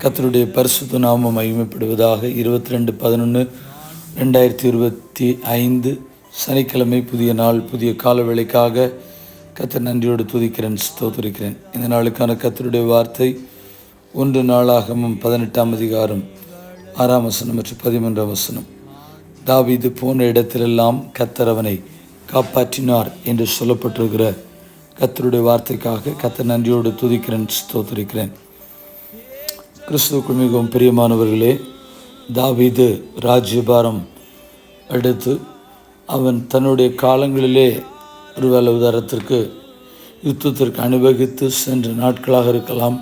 கத்தருடைய பரிசுத்த நாமம் மகிமைப்படுவதாக இருபத்தி ரெண்டு பதினொன்று ரெண்டாயிரத்தி இருபத்தி ஐந்து சனிக்கிழமை புதிய நாள் புதிய கால கத்தர் கர்த்தர் நன்றியோடு துதிக்கிறேன் ஸ்தோத்திரிக்கிறேன். இந்த நாளுக்கான கத்தருடைய வார்த்தை ஒன்று நாளாகமும் பதினெட்டாம் அதிகாரம் ஆறாம் வசனம் மற்றும் பதிமூன்றாம் வசனம். தாவிது போன இடத்திலெல்லாம் கத்தர் அவனை காப்பாற்றினார் என்று சொல்லப்பட்டிருக்கிற கத்தருடைய வார்த்தைக்காக கர்த்தர் நன்றியோடு துதிக்கிறேன் ஸ்தோத்திரிக்கிறேன். கிறிஸ்துவுக்குள் மிகவும் பிரியமானவர்களே தாவீது ராஜ்யபாரம் எடுத்து அவன் தன்னுடைய காலங்களிலே ஒருவேளை உதாரத்திற்கு யுத்தத்திற்கு அணிவகுத்து சென்ற நாட்களாக இருக்கலாம்.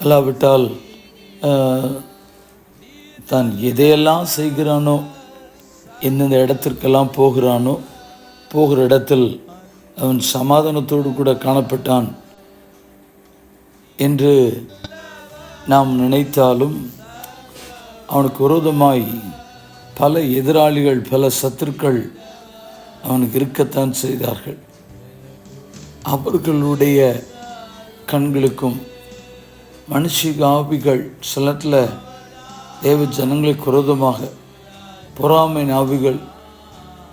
அல்லாவிட்டால் தான் எதையெல்லாம் செய்கிறானோ எந்தெந்த இடத்திற்கெல்லாம் போகிறானோ போகிற இடத்தில் அவன் சமாதானத்தோடு கூட காணப்பட்டான் என்று நாம் நினைத்தாலும் அவனுக்கு விரோதமாய் பல எதிராளிகள் பல சத்துருக்கள் அவனுக்கு இருக்கத்தான் செய்தார்கள். அவர்களுடைய கண்களுக்கும் மனுஷிக ஆவிகள் சிலத்தில் தேவ ஜனங்களுக்கு விரோதமாக பொறாமை ஆவிகள்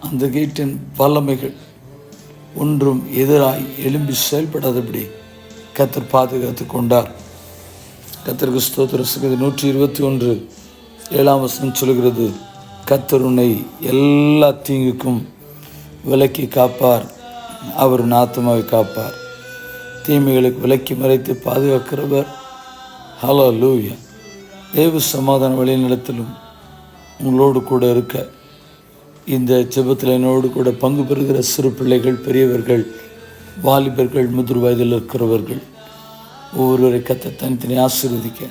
அந்த கேட்டின் வல்லமைகள் ஒன்றும் எதிராய் எழும்பி செயல்படாதபடி கத்தர் பாதுகாத்து கொண்டார். கத்தருக்கு ஸ்தோத்திர நூற்றி இருபத்தி ஒன்று ஏழாம் வசனம் சொல்கிறது கத்தர் உன்னை எல்லா தீங்குக்கும் விலக்கி காப்பார். அவர் உன் காப்பார். தீமைகளுக்கு விலக்கி மறைத்து பாதுகாக்கிறவர். ஹலோ லூயா தேவ சமாதான வழிநிலத்திலும் உங்களோடு கூட இருக்க இந்த ஜெபத்தில் என்னோடு கூட பங்கு பெறுகிற சிறு பிள்ளைகள் பெரியவர்கள் வாலிபர்கள் முதிர் வயதில் இருக்கிறவர்கள் ஒவ்வொருவரை கத்த தனித்தனி ஆசீர்வதிக்க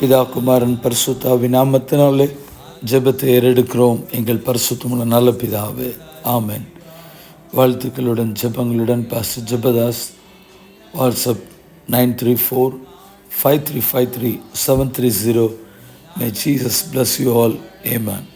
பிதா குமாரன் பரிசுத்தாவி நாமத்தினாலே ஜெபத்தை ஏறெடுக்கிறோம். எங்கள் பரிசுத்தமுள்ள நல்ல பிதாவே. ஆமேன். வாழ்த்துக்களுடன் ஜெபங்களுடன் pass Jebadas. WhatsApp nine three four five three five three seven three zero. May Jesus bless you all amen